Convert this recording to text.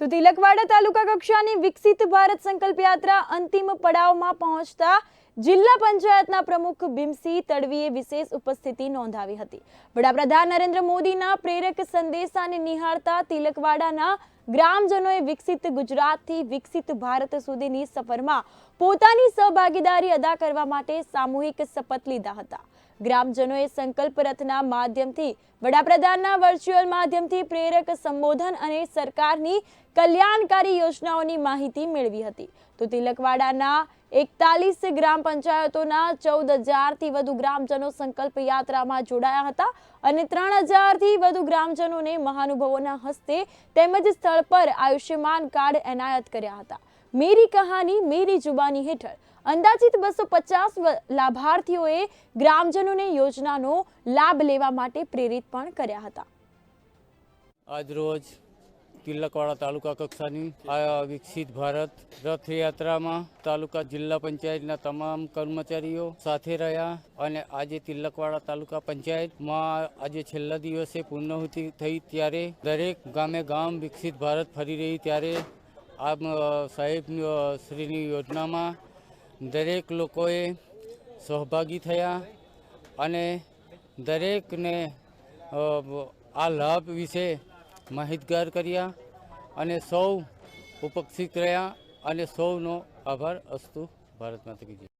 તો તિલકવાડા તાલુકા કક્ષાની વિકસિત ભારત સંકલ્પ યાત્રા અંતિમ પડાવમાં પહોંચતા જિલ્લા પંચાયતના પ્રમુખ ભીમસિંહ તડવીએ વિશેષ ઉપસ્થિતિ નોંધાવી હતી. વડાપ્રધાન નરેન્દ્ર મોદીના પ્રેરક સંદેશાને નિહાળતા તિલકવાડાના ગ્રામજનોએ વિકસિત ગુજરાતથી વિકસિત ભારત સુધીની સફરમાં પોતાની સહભાગીદારી અદા કરવા માટે સામૂહિક શપથ લીધા હતા. ગ્રામજનોએ સંકલ્પ રથના માધ્યમથી, વડાપ્રધાનના વર્ચ્યુઅલ માધ્યમથી પ્રેરક સંબોધન અને સરકારની કલ્યાણકારી યોજનાઓની માહિતી મેળવી હતી. તો તિલકવાડાના એકતાલીસ ગ્રામ પંચાયતોના ચૌદ હજારથી વધુ ગ્રામજનો સંકલ્પ યાત્રામાં જોડાયા હતા અને ત્રણ હજારથી વધુ ગ્રામજનોને મહાનુભાવોના હસ્તે તેમજ સ્થળ પર આયુષ્યમાન કાર્ડ એનાયત કર્યા હતા. મેરી કહાની, મેરી જુબાની હેઠળ અંદાજિત બસો પચાસ લાભાર્થીઓએ ગ્રામજનોને યોજનાનો લાભ લેવા માટે પ્રેરિત પણ કર્યા હતા. આજરોજ તિલકવાડા તાલુકા કક્ષાની વિકસિત ભારત રથયાત્રામાં તાલુકા જિલ્લા પંચાયતના તમામ કર્મચારીઓ સાથે રહ્યા અને આજે તિલકવાડા તાલુકા પંચાયતમાં આજે છેલ્લા દિવસે પૂર્ણહુતિ થઈ ત્યારે દરેક ગામે ગામ વિકસિત ભારત ફરી રહી ત્યારે આ સાહેબ શ્રીની યોજનામાં દરેક લોકોએ સહભાગી થયા અને દરેકને આ લાભ વિશે માહિતગાર કર્યા અને સૌ ઉપસ્થિત રહ્યા અને સૌનો આભાર અસ્તુ ભારત માતા કી જય.